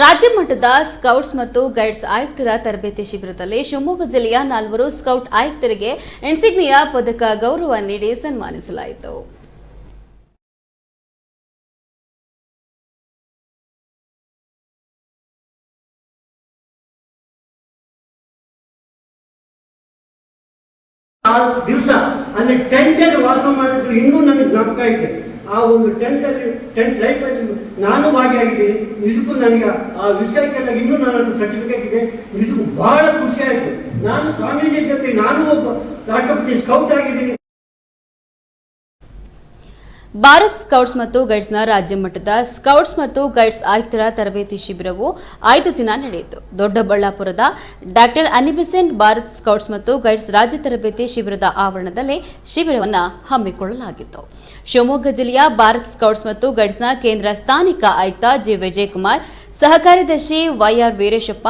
ರಾಜ್ಯ ಮಟ್ಟದ ಸ್ಕೌಟ್ಸ್ ಮತ್ತು ಗೈಡ್ಸ್ ಆಯುಕ್ತರ ತರಬೇತಿ ಶಿಬಿರದಲ್ಲಿ ಶಿವಮೊಗ್ಗ ಜಿಲ್ಲೆಯ ನಾಲ್ವರು ಸ್ಕೌಟ್ ಆಯುಕ್ತರಿಗೆ ಇನ್ಸಿಗ್ನಿಯಾ ಪದಕ ಗೌರವ ನೀಡಿ ಸನ್ಮಾನಿಸಲಾಯಿತು. ದಿವಸ ಅಲ್ಲಿ ಟೆಂಟ್ ಅಲ್ಲಿ ವಾಸ ಮಾಡಿದ್ರು ಇನ್ನೂ ನನಗೆ ಜ್ಞಾಪಕ ಐತೆ. ಆ ಒಂದು ಟೆಂಟ್ ಅಲ್ಲಿ ಟೆಂಟ್ ಲೈಫ್ ಅಲ್ಲಿ ನಾನು ಭಾಗಿಯಾಗಿದ್ದೀನಿ ನಿಜಕ್ಕೂ ನನಗೆ ಆ ವಿಷಯಕ್ಕೆ ಇನ್ನೂ ನನ್ನ ಸರ್ಟಿಫಿಕೇಟ್ ಇದೆ. ನಿಜಕ್ಕೂ ಬಹಳ ಖುಷಿ ಆಯಿತು. ನಾನು ಸ್ವಾಮೀಜಿ ಜೊತೆ, ನಾನು ಒಬ್ಬ ರಾಷ್ಟ್ರಪತಿ ಸ್ಕೌಟ್ ಆಗಿದ್ದೀನಿ. ಭಾರತ್ ಸ್ಕೌಟ್ಸ್ ಮತ್ತು ಗೈಡ್ಸ್ನ ರಾಜ್ಯ ಮಟ್ಟದ ಸ್ಕೌಟ್ಸ್ ಮತ್ತು ಗೈಡ್ಸ್ ಆಯುಕ್ತರ ತರಬೇತಿ ಶಿಬಿರವು ಐದು ದಿನ ನಡೆಯಿತು. ದೊಡ್ಡಬಳ್ಳಾಪುರದ doctor Annie Besant Bharat scouts ಮತ್ತು ಗೈಡ್ಸ್ ರಾಜ್ಯ ತರಬೇತಿ ಶಿಬಿರದ ಆವರಣದಲ್ಲಿ ಶಿಬಿರವನ್ನು ಹಮ್ಮಿಕೊಳ್ಳಲಾಗಿತ್ತು. ಶಿವಮೊಗ್ಗ ಜಿಲ್ಲೆಯ ಭಾರತ್ ಸ್ಕೌಟ್ಸ್ ಮತ್ತು ಗೈಡ್ಸ್ನ ಕೇಂದ್ರ ಸ್ಥಾನಿಕ ಆಯುಕ್ತ ಜಿ ವಿಜಯಕುಮಾರ್ ಸಹ ಕಾರ್ಯದರ್ಶಿ ವೈಆರ್ ವೀರೇಶಪ್ಪ,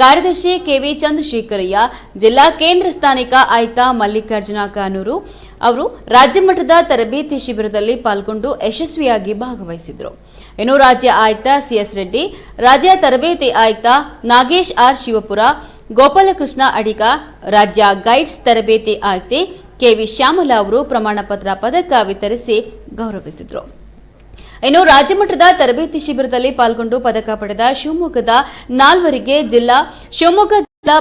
ಕಾರ್ಯದರ್ಶಿ ಕೆವಿ ಚಂದ್ರಶೇಖರಯ್ಯ, ಜಿಲ್ಲಾ ಕೇಂದ್ರ ಸ್ಥಾನಿಕ ಆಯುಕ್ತ ಮಲ್ಲಿಕಾರ್ಜುನ ಕಾನೂರು ಅವರು ರಾಜ್ಯ ಮಟ್ಟದ ತರಬೇತಿ ಶಿಬಿರದಲ್ಲಿ ಪಾಲ್ಗೊಂಡು ಯಶಸ್ವಿಯಾಗಿ ಭಾಗವಹಿಸಿದರು. ಇನ್ನು ರಾಜ್ಯ ಆಯುಕ್ತ ಸಿಎಸ್ ರೆಡ್ಡಿ, ರಾಜ್ಯ ತರಬೇತಿ ಆಯುಕ್ತ ನಾಗೇಶ್ ಆರ್ ಶಿವಪುರ, ಗೋಪಾಲಕೃಷ್ಣ ಅಡಿಗ, ರಾಜ್ಯ ಗೈಡ್ಸ್ ತರಬೇತಿ ಆಯುಕ್ತೆ ಕೆವಿ ಶ್ಯಾಮಲ ಅವರು ಪ್ರಮಾಣ ಪತ್ರ ಪದಕ ವಿತರಿಸಿ ಗೌರವಿಸಿದರು. ಇನ್ನು ರಾಜ್ಯ ಮಟ್ಟದ ತರಬೇತಿ ಶಿಬಿರದಲ್ಲಿ ಪಾಲ್ಗೊಂಡು ಪದಕ ಪಡೆದ ಶಿವಮೊಗ್ಗದ ನಾಲ್ವರಿಗೆ ಜಿಲ್ಲಾ ಶಿವಮೊಗ್ಗ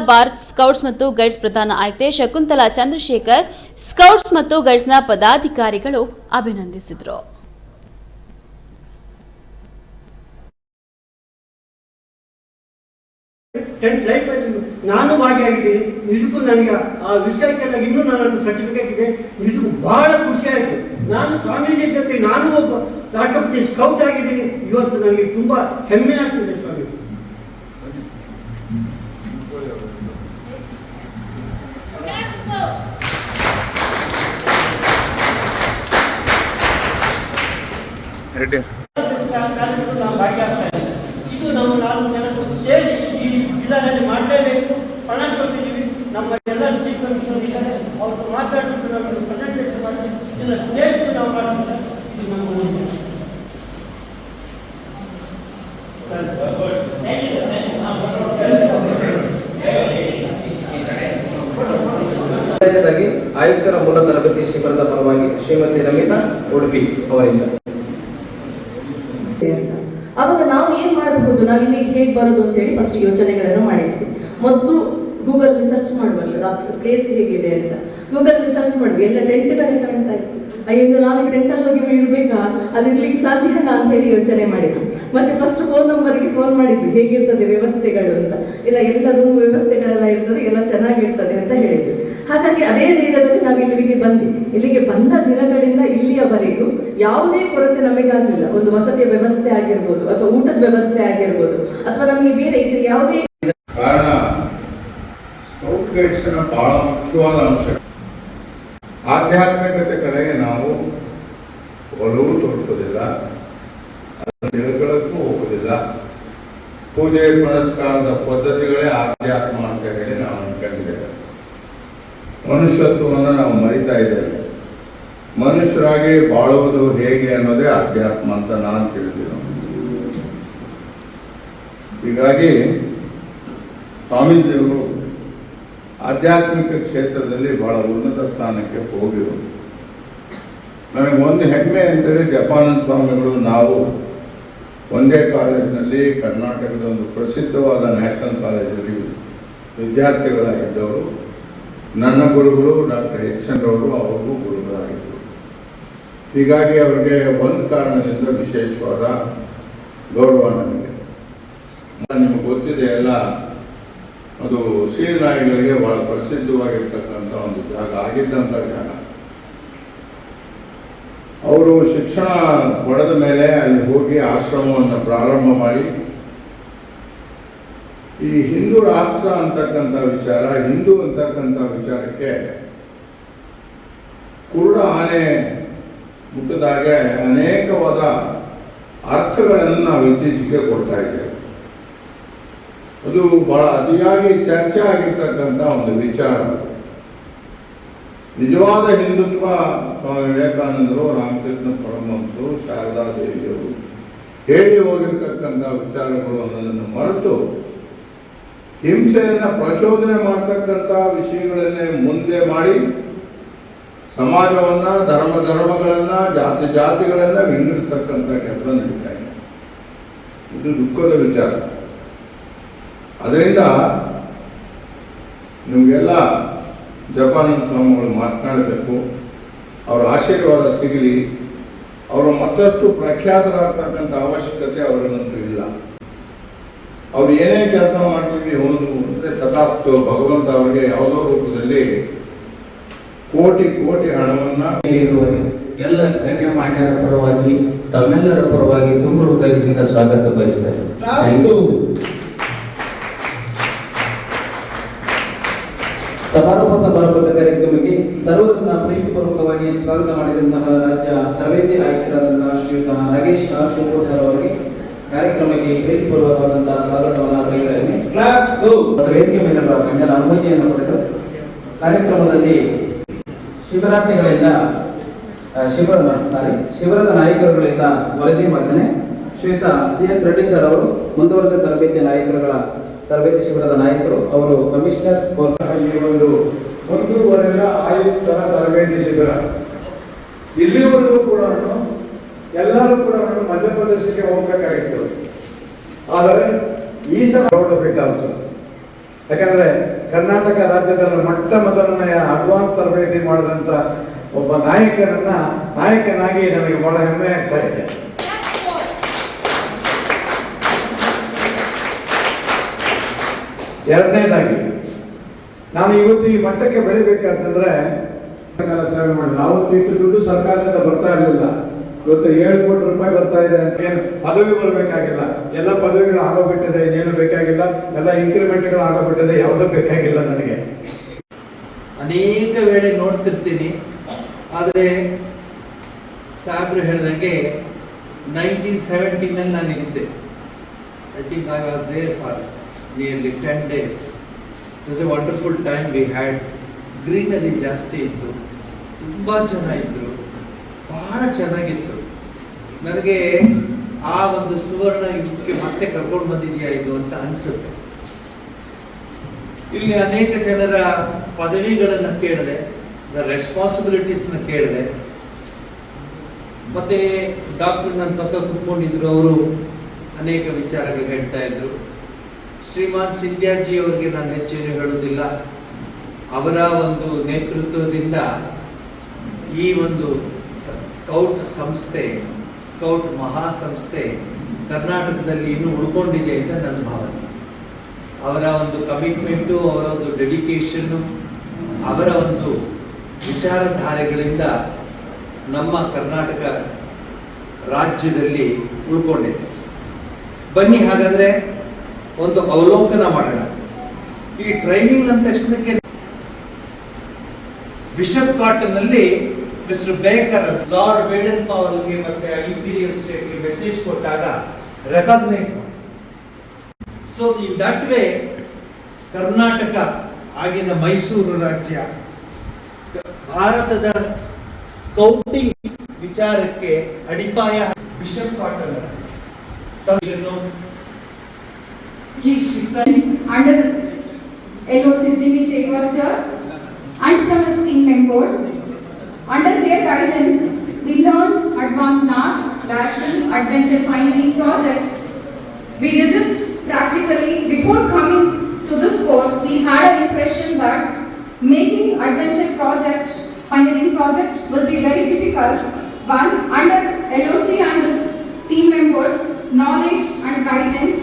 ಭಾರತ್ ಸ್ಕೌಟ್ಸ್ ಮತ್ತು ಗೈಡ್ಸ್ ಪ್ರಧಾನ ಆಯ್ತೆ ಶಕುಂತಲಾ ಚಂದ್ರಶೇಖರ್, ಸ್ಕೌಟ್ಸ್ ಮತ್ತು ಗೈಡ್ಸ್ನ ಪದಾಧಿಕಾರಿಗಳು ಅಭಿನಂದಿಸಿದರು. ಟೆಂಟ್ ಲೈಫ್ ನಾನು ಭಾಗಿಯಾಗಿದ್ದೀನಿ. ನಿಜಕ್ಕೂ ನನಗೆ ಆ ವಿಷಯಕ್ಕೆಲ್ಲ ಇನ್ನೂ ನನ್ನ ಸರ್ಟಿಫಿಕೇಟ್ ಇದೆ. ನಿಜಕ್ಕೂ ಬಹಳ ಖುಷಿ ಆಯಿತು. ನಾನು ಸ್ವಾಮೀಜಿ ಜೊತೆ, ನಾನು ಒಬ್ಬ ರಾಷ್ಟ್ರಪತಿ ಸ್ಕೌಟ್ ಆಗಿದ್ದೀನಿ. ಇವತ್ತು ನನಗೆ ತುಂಬಾ ಹೆಮ್ಮೆ ಆಗ್ತಿದೆ. ರೆಡ್ಡಿ. ಇದು ನಾವು ನಾಲ್ಕು ಜನ ಸೇರಿ ಈ ಜಿಲ್ಲಾದಲ್ಲಿ ಮಾಡಲೇಬೇಕು. ಹಣ ಕೊಟ್ಟಿದ್ದೀವಿ. ನಮ್ಮ ಎಲ್ಲ ಚೀಫ್ ಕಮಿಷನರ್ ಇದ್ದಾರೆ. ಅವ್ರು ಮಾತಾಡಿಬಿಟ್ಟು ನಮಗೆ ಪ್ರೆಸೆಂಟೇಷನ್ ಮಾಡಿ ಇದನ್ನ ಸ್ಟೇಜ್ ನಾವು ಮಾಡ್ತೀವಿ ಇದು ನಮ್ಮ ಉದ್ದೇಶ. ಮೊದಲನೇದಾಗಿ ಆಯುಕ್ತರ ಶಿಬಿರದ ಪರವಾಗಿ ಶ್ರೀಮತಿ ರಮಿತಾ ಉಡುಪಿ ಅವರಿಂದ. ಅವಾಗ ನಾವು ಏನ್ ಮಾಡಬಹುದು? ನಾವು ಇಲ್ಲಿಗೆ ಹೇಗೆ ಬರೋದು ಅಂತ ಹೇಳಿ ಫಸ್ಟ್ ಯೋಚನೆಗಳನ್ನು ಮಾಡಿದ್ವಿ. ಮೊದಲು ಗೂಗಲ್ ಸರ್ಚ್ ಮಾಡುವಲ್ಲ ಪ್ಲೇಸ್ ಹೇಗಿದೆ ಅಂತ. ಗೂಗಲ್ ಸರ್ಚ್ ಮಾಡಿದ್ವಿ ಎಲ್ಲ ಟೆಂಟ್ಗಳೇ ಕಾಣ್ತಾ ಇತ್ತು. ಅಯ್ಯೋ ನಾವು ಟೆಂಟ್ ಅಲ್ಲಿ ಹೋಗಿ ಇರ್ಬೇಕಾ ಅದು ಇರ್ಲಿಕ್ಕೆ ಸಾಧ್ಯನಾ ಅಂತ ಹೇಳಿ ಯೋಚನೆ ಮಾಡಿದ್ವಿ. ಮತ್ತೆ ಫಸ್ಟ್ ಫೋನ್ ನಂಬರ್ಗೆ ಫೋನ್ ಮಾಡಿದ್ವಿ. ಹೇಗಿರ್ತದೆ ವ್ಯವಸ್ಥೆಗಳು ಅಂತ. ಇಲ್ಲ, ಎಲ್ಲ ರೂಮ್ ವ್ಯವಸ್ಥೆಗಳೆಲ್ಲ ಇರ್ತದೆ, ಎಲ್ಲ ಚೆನ್ನಾಗಿರ್ತದೆ ಅಂತ ಹೇಳಿದ್ವಿ. ಹಾಗಾಗಿ ಅದೇ ಧೈರ್ಯದಲ್ಲಿ ನಾವು ಇಲ್ಲಿಗೆ ಬಂದ್ವಿ. ಇಲ್ಲಿಗೆ ಬಂದ ದಿನಗಳಿಂದ ಇಲ್ಲಿಯವರೆಗೂ ಯಾವುದೇ ಕೊರತೆ ನಮಗಾಗಲಿಲ್ಲ ಒಂದು ವಸತಿಯ ವ್ಯವಸ್ಥೆ ಆಗಿರ್ಬೋದು, ಅಥವಾ ಊಟದ ವ್ಯವಸ್ಥೆ ಆಗಿರ್ಬೋದು, ಅಥವಾ ನಮಗೆ ಬೇರೆ ಇದ್ರೆ ಯಾವುದೇ ಕಾರಣ, ಸ್ಕೌಟ್ ಗೈಡ್ಸ್ನ ಬಹಳ ಮುಖ್ಯವಾದ ಅಂಶ. ಆಧ್ಯಾತ್ಮಿಕತೆ ಕಡೆಗೆ ನಾವು ಒಲವು ತೋರಿಸೋದಿಲ್ಲ, ಅದನ್ನು ತಿಳ್ಕೊಳ್ಳೋಕ್ಕೂ ಹೋಗೋದಿಲ್ಲ. ಪೂಜೆ, ಪುನಸ್ಕಾರದ ಪದ್ಧತಿಗಳೇ ಆಧ್ಯಾತ್ಮ ಅಂತ ಹೇಳಿ ನಾವು ಮನುಷ್ಯತ್ವವನ್ನು ನಾವು ಮರಿತಾ ಇದ್ದೇವೆ. ಮನುಷ್ಯರಾಗಿ ಬಾಳುವುದು ಹೇಗೆ ಅನ್ನೋದೇ ಆಧ್ಯಾತ್ಮ ಅಂತ ನಾನು ತಿಳಿದಿರೋ ಹೀಗಾಗಿ ಸ್ವಾಮೀಜಿಯವರು ಆಧ್ಯಾತ್ಮಿಕ ಕ್ಷೇತ್ರದಲ್ಲಿ ಬಹಳ ಉನ್ನತ ಸ್ಥಾನಕ್ಕೆ ಹೋಗಿರು ನನಗೆ ಒಂದು ಹೆಮ್ಮೆ ಅಂತೇಳಿ ಜಪಾನಂದ ಸ್ವಾಮಿಗಳು ನಾವು ಒಂದೇ ಕಾಲೇಜಿನಲ್ಲಿ ಕರ್ನಾಟಕದ ಒಂದು ಪ್ರಸಿದ್ಧವಾದ ನ್ಯಾಷನಲ್ ಕಾಲೇಜಲ್ಲಿ ವಿದ್ಯಾರ್ಥಿಗಳಾಗಿದ್ದವರು. ನನ್ನ ಗುರುಗಳು ಡಾಕ್ಟರ್ ಎಚ್ ಎನ್ ಅವರು ಅವ್ರಿಗೂ ಗುರುಗಳಾಗಿದ್ದರು. ಹೀಗಾಗಿ ಅವರಿಗೆ ಒಂದು ಕಾರಣದಿಂದ ವಿಶೇಷವಾದ ಗೌರವ ನನಗೆ. ನಿಮಗೆ ಗೊತ್ತಿದೆ ಎಲ್ಲ ಅದು ಶ್ರೀನಾಯಿಗಳಿಗೆ ಬಹಳ ಪ್ರಸಿದ್ಧವಾಗಿರ್ತಕ್ಕಂಥ ಒಂದು ಜಾಗ ಆಗಿದ್ದಂಥ ಜಾಗ. ಅವರು ಶಿಕ್ಷಣ ಪಡೆದ ಮೇಲೆ ಅಲ್ಲಿ ಹೋಗಿ ಆಶ್ರಮವನ್ನು ಪ್ರಾರಂಭ ಮಾಡಿ ಈ ಹಿಂದೂ ರಾಷ್ಟ್ರ ಅಂತಕ್ಕಂಥ ವಿಚಾರ, ಹಿಂದೂ ಅಂತಕ್ಕಂಥ ವಿಚಾರಕ್ಕೆ ಕುರುಡ ಆನೆ ಮುಟ್ಟಿದಾಗೆ ಅನೇಕವಾದ ಅರ್ಥಗಳನ್ನು ನಾವು ಇತ್ತೀಚೆಗೆ ಕೊಡ್ತಾ ಇದ್ದೇವೆ. ಅದು ಬಹಳ ಅತಿಯಾಗಿ ಚರ್ಚೆ ಆಗಿರ್ತಕ್ಕಂಥ ಒಂದು ವಿಚಾರ. ನಿಜವಾದ ಹಿಂದುತ್ವ ಸ್ವಾಮಿ ವಿವೇಕಾನಂದರು, ರಾಮಕೃಷ್ಣ ಪರಮಹಂಸರು, ಶಾರದಾ ದೇವಿಯವರು ಹೇಳಿ ಹೋಗಿರ್ತಕ್ಕಂಥ ವಿಚಾರಗಳು ಅನ್ನೋದನ್ನು ಮರೆತು ಹಿಂಸೆಯನ್ನು ಪ್ರಚೋದನೆ ಮಾಡ್ತಕ್ಕಂಥ ವಿಷಯಗಳನ್ನೇ ಮುಂದೆ ಮಾಡಿ ಸಮಾಜವನ್ನ, ಧರ್ಮ ಧರ್ಮಗಳನ್ನ, ಜಾತಿ ಜಾತಿಗಳನ್ನ ವಿಂಗಡಿಸ್ತಕ್ಕಂಥ ಕೆಲಸ ನಡೀತಾ ಇದೆ. ಇದು ದುಃಖದ ವಿಚಾರ. ಅದರಿಂದ ನಿಮಗೆಲ್ಲ ಜಪಾನಂದ ಸ್ವಾಮಿಗಳು ಮಾತನಾಡಬೇಕು. ಅವರ ಆಶೀರ್ವಾದ ಸಿಗಲಿ. ಅವರು ಮತ್ತಷ್ಟು ಪ್ರಖ್ಯಾತರಾಗ್ತಕ್ಕಂಥ ಅವಶ್ಯಕತೆ ಅವರಿಗಂತೂ ಇಲ್ಲ. ಅವ್ರು ಏನೇ ಕೆಲಸ ಮಾಡ್ತೀವಿ ಒಂದು ಅಂದರೆ ತಥಾಸ್ತು ಭಗವಂತ ಅವರಿಗೆ ಯಾವುದೋ ರೂಪದಲ್ಲಿ ಕೋಟಿ ಕೋಟಿ ಹಣವನ್ನ ಎಲ್ಲ ಎಲ್ಲ ಗಣ್ಯಮಾನ್ಯರ ಪರವಾಗಿ ತಮ್ಮೆಲ್ಲರ ಪರವಾಗಿ ತುಂಬ ಹೃದಯದಿಂದ ಸ್ವಾಗತ ಬಯಸ್ತಾರೆ. ಸಮಾರೋಪ ಸಮಾರಂಭದ ಕಾರ್ಯಕ್ರಮಕ್ಕೆ ಸರ್ವರನ್ನ ಪ್ರೀತಿಪೂರ್ವಕವಾಗಿ ಸ್ವಾಗತ ಮಾಡಿದಂತಹ ರಾಜ್ಯ ತರಬೇತಿ ಆಯುಕ್ತರಾದಂತಹ ಶ್ರೀಯುತ ನಾಗೇಶ್ ಆರ್ ಶಿವಪುರ್ ಸರ್ ಅವರಿಗೆ ಕಾರ್ಯಕ್ರಮಕ್ಕೆ ಪ್ರೀತಿಪೂರ್ವಕವಾದಂತಹ ಸ್ವಾಗತವನ್ನು ಬಯಸ್ತಾ ಇದ್ದೀನಿ. ಮತ್ತು ವೇದಿಕೆ ಮೇಲಿರುವ ಗಣ್ಯರ ಅನುಮತಿಯನ್ನು ಪಡೆದು ಕಾರ್ಯಕ್ರಮದಲ್ಲಿ ಶಿವರಾತ್ರಿಗಳಿಂದ ಶಿವ ಶಿಬಿರ, ಸಾರಿ, ಶಿಬಿರದ ನಾಯಕರುಗಳಿಂದ ವರದಿ ವಾಚನೆ ಶ್ರೀಯುತ ಸಿ ಎಸ್ ರೆಡ್ಡಿ ಸರ್ ಅವರು, ಮುಂದುವರೆದ ತರಬೇತಿ ನಾಯಕರುಗಳ ತರಬೇತಿ ಶಿಬಿರದ ನಾಯಕರು, ಅವರು ಕಮಿಷನರ್ ಕೋರ್ಸ್ ಒಂದು ಒಂದೂವರೆ ಆಯುಕ್ತರ ತರಬೇತಿ ಶಿಬಿರ. ಇಲ್ಲಿವರೆಗೂ ಕೂಡ ಎಲ್ಲರೂ ಕೂಡ ಮಧ್ಯಪ್ರದೇಶಕ್ಕೆ ಹೋಗ್ಬೇಕಾಗಿತ್ತು. ಆದರೆ ಈ ಸಲ ಫಿಟ್ ಹೌಸ್ ಯಾಕಂದ್ರೆ ಕರ್ನಾಟಕ ರಾಜ್ಯದಲ್ಲಿ ಮೊಟ್ಟ ಮೊದಲನೆಯ ಅಡ್ವಾನ್ಸ್ ತರಬೇತಿ ಮಾಡಿದಂತ ಒಬ್ಬ ನಾಯಕನನ್ನ ನಾಯಕನಾಗಿ ನನಗೆ ಬಹಳ ಹೆಮ್ಮೆ ಆಗ್ತಾ ಇದೆ. ಎರಡನೇದಾಗಿ, ನಾನು ಇವತ್ತು ಈ ಮಟ್ಟಕ್ಕೆ ಬೆಳಿಬೇಕಂತಂದ್ರೆ ಸರ್ಕಾರ ಸೇವೆ ಅವತ್ತು ಇಷ್ಟು ದುಡ್ಡು ಸರ್ಕಾರದಿಂದ ಬರ್ತಾ ಇರಲಿಲ್ಲ. ಇವತ್ತು ಏಳು ಕೋಟಿ ರೂಪಾಯಿ ಬರ್ತಾ ಇದೆ ಅಂತ ಏನು ಪದವಿ ಬರಬೇಕಾಗಿಲ್ಲ. ಎಲ್ಲ ಪದವಿಗಳು ಆಗೋಗ್ಬಿಟ್ಟಿದೆ ಇನ್ನೇನು ಬೇಕಾಗಿಲ್ಲ. ಎಲ್ಲ ಇನ್ಕ್ರಿಮೆಂಟ್ಗಳು ಆಗೋಗ್ಬಿಟ್ಟಿದೆ ಯಾವುದೂ ಬೇಕಾಗಿಲ್ಲ ನನಗೆ. ಅನೇಕ ವೇಳೆ ನೋಡ್ತಿರ್ತೀನಿ. ಆದರೆ ಸಾಬ್ರು ಹೇಳಿದಂಗೆ ನೈನ್ಟೀನ್ ಸೆವೆಂಟೀನಲ್ಲಿ ನಾನು ಇದ್ದೆ. I think I was there for nearly ten days it was a wonderful time we had greenery ಜಾಸ್ತಿ ಇತ್ತು. ತುಂಬ ಜನ ಬಹಳ ಚೆನ್ನಾಗಿತ್ತು. ನನಗೆ ಆ ಒಂದು ಸುವರ್ಣ ಯುಗಕ್ಕೆ ಮತ್ತೆ ಕರ್ಕೊಂಡು ಬಂದಿದೆಯಾ ಇದು ಅಂತ ಅನಿಸುತ್ತೆ. ಇಲ್ಲಿ ಅನೇಕ ಜನರ ಪದವಿಗಳನ್ನು ಕೇಳಿದೆ ರೆಸ್ಪಾನ್ಸಿಬಿಲಿಟೀಸ್ನ ಕೇಳಿದೆ. ಮತ್ತೆ ಡಾಕ್ಟರ್ ನನ್ನ ಪಕ್ಕ ಕುತ್ಕೊಂಡಿದ್ರು, ಅವರು ಅನೇಕ ವಿಚಾರಗಳು ಹೇಳ್ತಾ ಇದ್ರು. ಶ್ರೀಮಾನ್ ಸಿಂಧ್ಯಾಜಿ ಅವರಿಗೆ ನಾನು ಹೆಚ್ಚೇನು ಹೇಳೋದಿಲ್ಲ. ಅವರ ಒಂದು ನೇತೃತ್ವದಿಂದ ಈ ಒಂದು ಸ್ಕೌಟ್ ಸಂಸ್ಥೆ, ಸ್ಕೌಟ್ ಮಹಾಸಂಸ್ಥೆ ಕರ್ನಾಟಕದಲ್ಲಿ ಇನ್ನೂ ಉಳ್ಕೊಂಡಿದೆ ಅಂತ ನನ್ನ ಭಾವನೆ. ಅವರ ಒಂದು ಕಮಿಟ್ಮೆಂಟು ಅವರ ಒಂದು ಡೆಡಿಕೇಶನ್ನು ಅವರ ಒಂದು ವಿಚಾರಧಾರೆಗಳಿಂದ ನಮ್ಮ ಕರ್ನಾಟಕ ರಾಜ್ಯದಲ್ಲಿ ಉಳ್ಕೊಂಡಿದೆ. ಬನ್ನಿ ಹಾಗಾದರೆ ಒಂದು ಅವಲೋಕನ ಮಾಡೋಣ. ಈ ಟ್ರೈನಿಂಗ್ ಅಂದ ತಕ್ಷಣಕ್ಕೆ ಬಿಷಪ್ ಕಾಟನ್ನಲ್ಲಿ ಮಿಸ್ಟರ್ ಬೇಕರ್ ಲಾರ್ಡ್ ವೇಡನ್ ಪವಲ್ಗೆ ಮತ್ತೆ ಇಂಪೀರಿಯಲ್ ಸ್ಟೇಟ್ಗೆ ಮೆಸೇಜ್ ಕೊಟ್ಟಾಗ recognise so in that way Karnataka ಆಗಿನ ಮೈಸೂರು ರಾಜ್ಯ, ಭಾರತದ ಸ್ಕೌಟಿಂಗ್ ವಿಚಾರಕ್ಕೆ ಅಡಿಪಾಯ ಬಿಷಪ್ ಕಾಟನ್ ಈ ಸಿಕ್ಕ under C Jimmy Chekwas sir and from his team members. Under their guidance, we learned advanced knots, lashing, adventure pioneering project. We did it practically before coming to this course. We had an impression that making adventure project, pioneering project will be very difficult. But under LOC and his team members, knowledge and guidance,